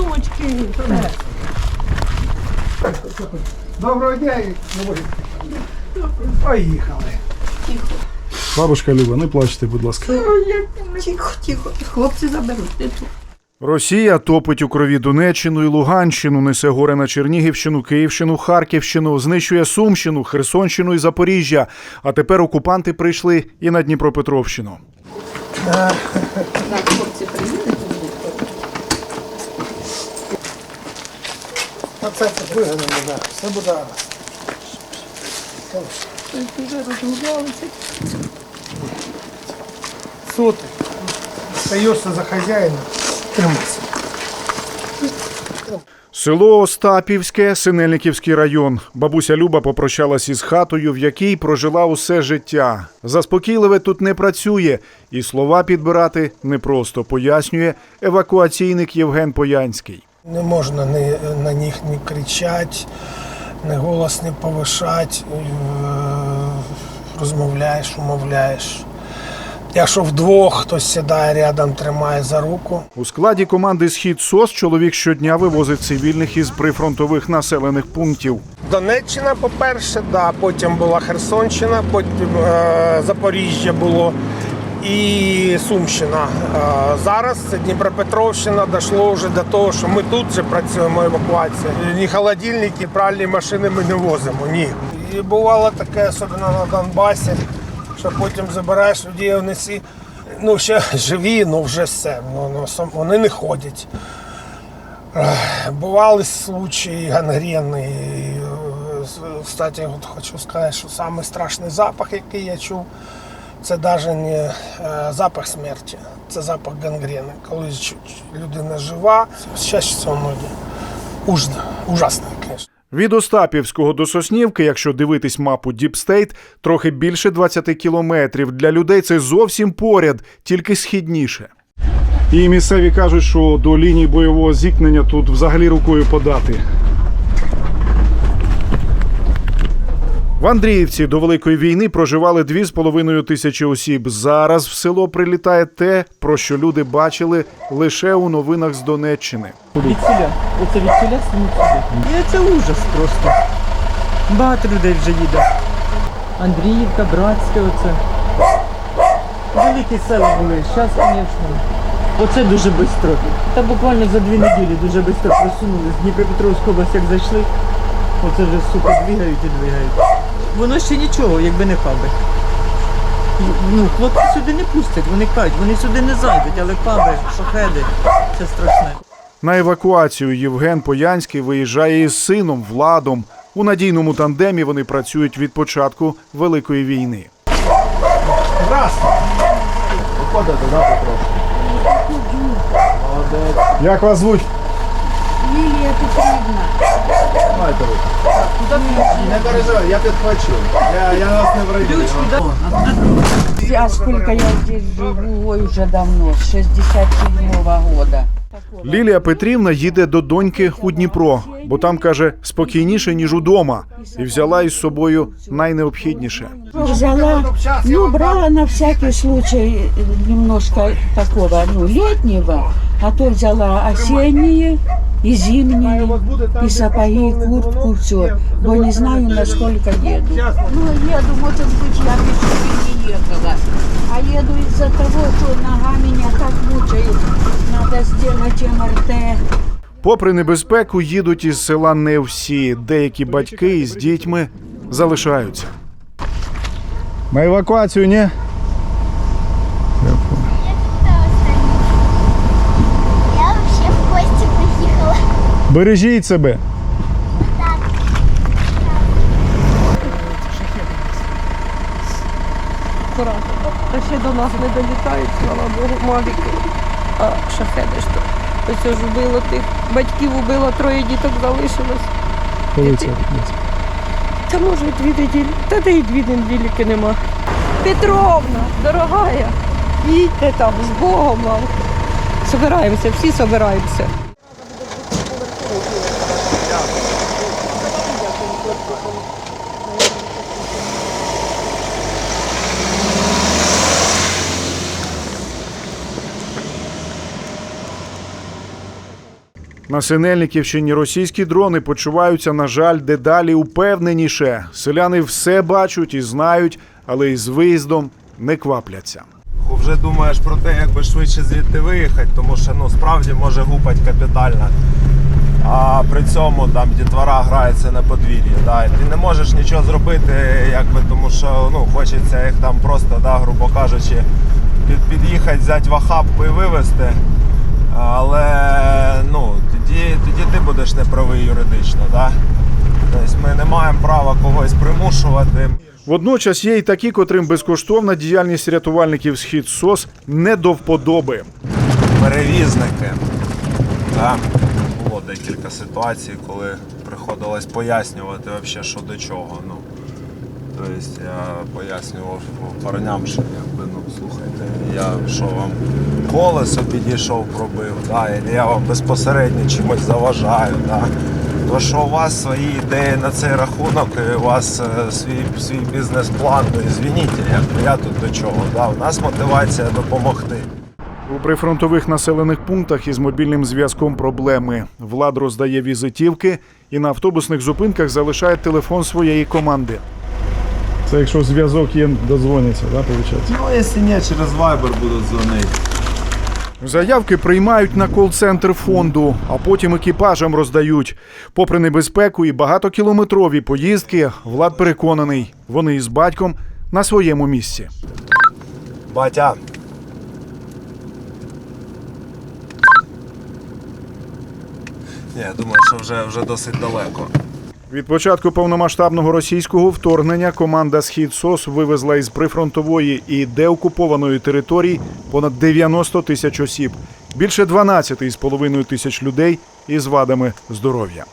сумочки. Доброго дня. Поїхали. Бабушка Люба, не плачте, будь ласка. Тихо, тихо. Хлопці заберуть. Ти тут. Росія топить у крові Донеччину і Луганщину, несе горе на Чернігівщину, Київщину, Харківщину, знищує Сумщину, Херсонщину і Запоріжжя. А тепер окупанти прийшли і на Дніпропетровщину. Так, хлопці приїдуть. А це тут вигадано, да. Все буде гаразд. Вже розгублялися. Що ти? Стаєшся за хазяїна, тримайся. Село Остапівське, Синельниківський район. Бабуся Люба попрощалась із хатою, в якій прожила усе життя. Заспокійливе тут не працює, і слова підбирати непросто, пояснює евакуаційник Євген Поянський. Не можна ні, на них не кричати, не голос не повишати, е, розмовляєш, умовляєш. Якщо вдвох хтось сідає рядом, тримає за руку. У складі команди Схід СОС чоловік щодня вивозить цивільних із прифронтових населених пунктів. Донеччина, по-перше, да, потім була Херсонщина, потім е, Запоріжжя було і Сумщина. Е, зараз Дніпропетровщина дійшло вже до того, що ми тут вже працюємо евакуація. Ні холодильники, пральні машини ми не возимо. Ні. І бувало таке, особливо на Донбасі, що потім забираєш людей, вони всі ну, ще живі, ну вже все. Ну, вони не ходять. Бували случаї гангрени. Е, Кстати, от хочу сказати, що самий страшний запах, який я чув, це навіть не е, запах смерті, це запах гангрени. Коли людина жива, всього ноги. Ужасно, ужасно, звісно. Від Остапівського до Соснівки, якщо дивитись мапу Діпстейт, трохи більше 20 кілометрів. Для людей це зовсім поряд, тільки східніше. І місцеві кажуть, що до лінії бойового зіткнення тут взагалі рукою подати. В Андріївці до Великої війни проживали 2,5 тисячі осіб. Зараз в село прилітає те, про що люди бачили лише у новинах з Донеччини. Від. Оце від селя сюди. Це ужас просто. Багато людей вже їде. Андріївка, Братське оце. Великі села були, зараз, звісно. Оце дуже швидко. Та буквально за дві неділі дуже швидко просунули. З Дніпропетровської області як зайшли, оце вже сука двигають і двигають. Воно ще нічого, якби не каби. Ну, хлопці сюди не пустять, вони кажуть, вони сюди не зайдуть, але каби, шахеди, це страшне. На евакуацію Євген Поянський виїжджає із сином Владом. У надійному тандемі вони працюють від початку Великої війни. Як вас звуть? Лілія Петрівна. Не переживай, я підхвачу. Я, я вас не враю. А сколько я здесь живу, ой, уже давно, с 67-го года. Лілія Петрівна їде до доньки у Дніпро, бо там каже спокійніше ніж удома, і взяла із собою найнеобхідніше. Взяла, ну, брала на всякий случай немножко такого, ну, летнего, а то взяла осенние и зимние, и сапоги, и куртку, все, бо не знаю, насколько еду. Ну, еду, может быть, я бы не ехала, а еду из-за того, что нога мучает, МРТ. Попри небезпеку, їдуть із села не всі. Деякі батьки із дітьми залишаються. На евакуацію ні? Я вообще в гости приехала. Бережіть себе. Та ще до нас не долітають, слава Богу, мавіки. А шахеди ж то. Ось ж вбило тих. Батьків убило, троє діток залишилось. Коли це? Та може дві неділі. Та де й дві неділіки нема. Петровна, дорогая, їдьте там з Богом вам. Собираємося, всі собираємося. На Синельниківщині російські дрони почуваються, на жаль, дедалі упевненіше. Селяни все бачать і знають, але із виїздом не квапляться. Вже думаєш про те, як би швидше звідти виїхати, тому що ну справді може гупать капітально. А при цьому там дітвора грається на подвір'ї. Да, ти не можеш нічого зробити, якби, тому що ну, хочеться їх там просто, да, грубо кажучи, під, під'їхати, взяти в охапку і вивезти. Але ну, тоді, тоді ти будеш неправий юридично. Да? Тобто ми не маємо права когось примушувати. Водночас є й такі, котрим безкоштовна діяльність рятувальників схід СОС не до вподоби. перевізники. Да. Було декілька ситуацій, коли приходилось пояснювати вообще, що до чого. Ну, тобто я пояснював парням, що якби, ну, слухайте, я що вам колесо підійшов, пробив, да, і я вам безпосередньо чимось заважаю. Да. То, що у вас свої ідеї на цей рахунок, і у вас е, свій, свій бізнес-план, то звініть, якби я тут до чого. Да. У нас мотивація допомогти. У прифронтових населених пунктах із мобільним зв'язком проблеми. Влад роздає візитівки і на автобусних зупинках залишає телефон своєї команди. Це якщо зв'язок є, дозвоняться, да, виходить? Ну, якщо ні, через Viber будуть дзвонити. Заявки приймають на кол-центр фонду, а потім екіпажам роздають. Попри небезпеку і багатокілометрові поїздки, Влад переконаний, вони із батьком на своєму місці. Батя. Ні, я думаю, що вже, вже досить далеко. Від початку повномасштабного російського вторгнення команда Схід СОС вивезла із прифронтової і деокупованої території понад 90 тисяч осіб, більше 12,5 тисяч людей із вадами здоров'я.